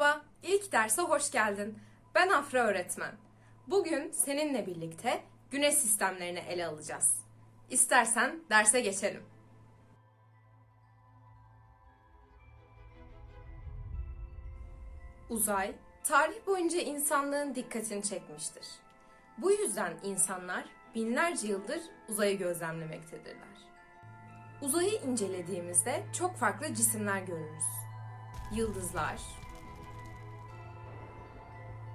Merhaba, ilk derse hoş geldin. Ben Afra öğretmen. Bugün seninle birlikte güneş sistemlerini ele alacağız. İstersen derse geçelim. Uzay, tarih boyunca insanlığın dikkatini çekmiştir. Bu yüzden insanlar binlerce yıldır uzayı gözlemlemektedirler. Uzayı incelediğimizde çok farklı cisimler görürüz. Yıldızlar,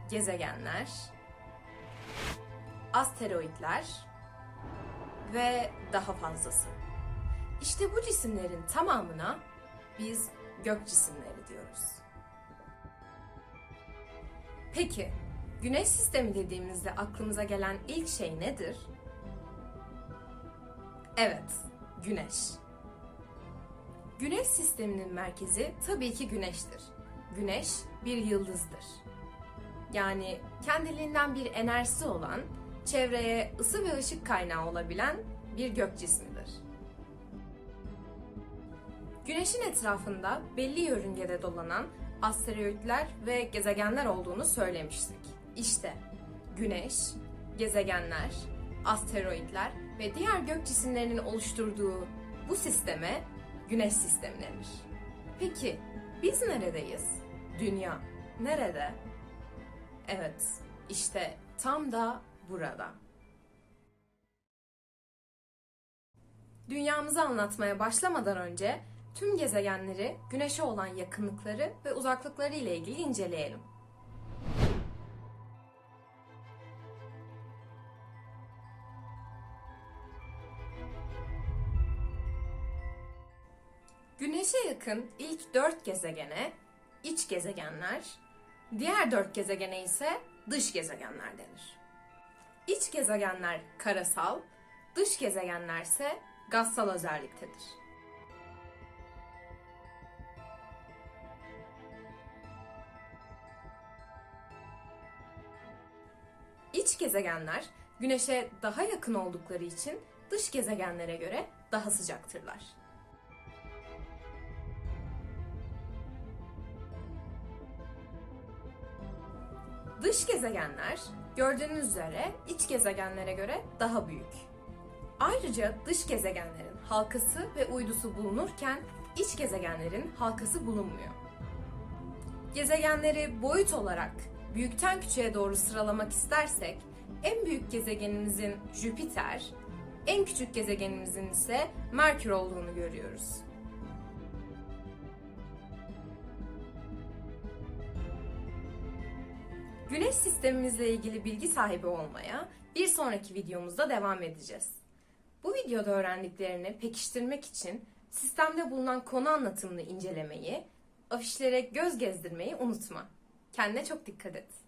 gezegenler, asteroidler ve daha fazlası. İşte bu cisimlerin tamamına biz gök cisimleri diyoruz. Peki, güneş sistemi dediğimizde aklımıza gelen ilk şey nedir? Evet, güneş. Güneş sisteminin merkezi tabii ki güneştir. Güneş bir yıldızdır. Yani kendiliğinden bir enerjisi olan, çevreye ısı ve ışık kaynağı olabilen bir gök cismidir. Güneşin etrafında belli yörüngede dolanan asteroidler ve gezegenler olduğunu söylemiştik. İşte Güneş, gezegenler, asteroidler ve diğer gök cisimlerinin oluşturduğu bu sisteme Güneş sistemi denir. Peki biz neredeyiz? Dünya nerede? Evet, işte tam da burada. Dünyamızı anlatmaya başlamadan önce tüm gezegenleri Güneş'e olan yakınlıkları ve uzaklıkları ile ilgili inceleyelim. Güneş'e yakın ilk dört gezegene iç gezegenler, diğer dört gezegene ise dış gezegenler denir. İç gezegenler karasal, dış gezegenler ise gazsal özelliktedir. İç gezegenler Güneş'e daha yakın oldukları için dış gezegenlere göre daha sıcaktırlar. Dış gezegenler gördüğünüz üzere iç gezegenlere göre daha büyük. Ayrıca dış gezegenlerin halkası ve uydusu bulunurken iç gezegenlerin halkası bulunmuyor. Gezegenleri boyut olarak büyükten küçüğe doğru sıralamak istersek en büyük gezegenimizin Jüpiter, en küçük gezegenimizin ise Merkür olduğunu görüyoruz. Güneş sistemimizle ilgili bilgi sahibi olmaya bir sonraki videomuzda devam edeceğiz. Bu videoda öğrendiklerini pekiştirmek için sistemde bulunan konu anlatımını incelemeyi, afişlere göz gezdirmeyi unutma. Kendine çok dikkat et.